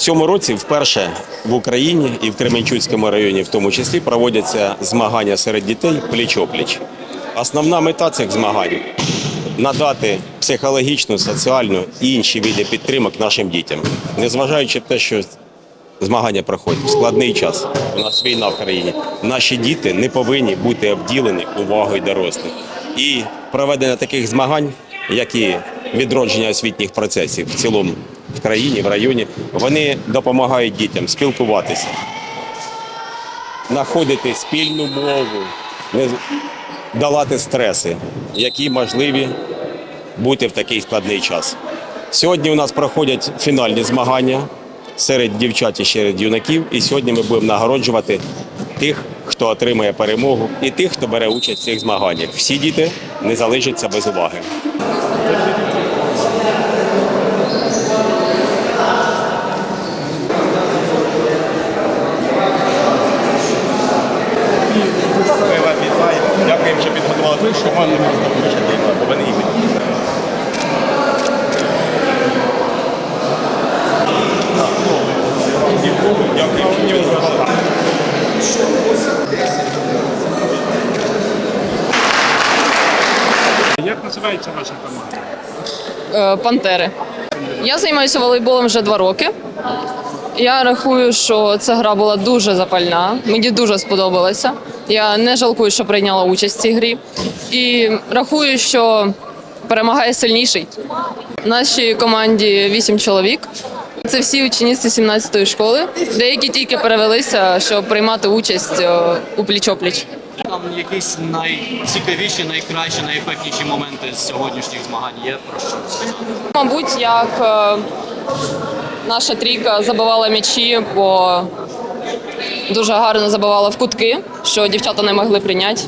цьому році вперше в Україні і в Кременчуцькому районі, в тому числі, проводяться змагання серед дітей пліч-опліч. Основна мета цих змагань надати психологічну, соціальну і інші види підтримок нашим дітям, незважаючи на те, що змагання проходять в складний час. У нас війна в країні. Наші діти не повинні бути обділені увагою дорослих. І проведення таких змагань, як і відродження освітніх процесів в цілому країні, в районі, вони допомагають дітям спілкуватися, знаходити спільну мову, не долати стреси, які можливі бути в такий складний час. Сьогодні у нас проходять фінальні змагання серед дівчат і серед юнаків. І сьогодні ми будемо нагороджувати тих, хто отримає перемогу, і тих, хто бере участь в цих змаганнях. Всі діти не залишаться без уваги. Вас вітаємо. Дякуємо, що підготували таку команду. Бо вони імені. Дякую. Як називається ваша команда? Е, Пантери. Я займаюся волейболом вже два роки. Я рахую, що ця гра була дуже запальна. Мені дуже сподобалася. Я не жалкую, що прийняла участь в цій грі. І рахую, що перемагає сильніший. В нашій команді вісім чоловік. Це всі учениці 17-ї школи. Деякі тільки перевелися, щоб приймати участь е, у пліч-опліч. Там якісь найцікавіші, найкращі, найефектніші моменти з сьогоднішніх змагань є про що. Мабуть, як е, наша трійка забивала м'ячі, бо дуже гарно забивала в кутки, що дівчата не могли прийняти.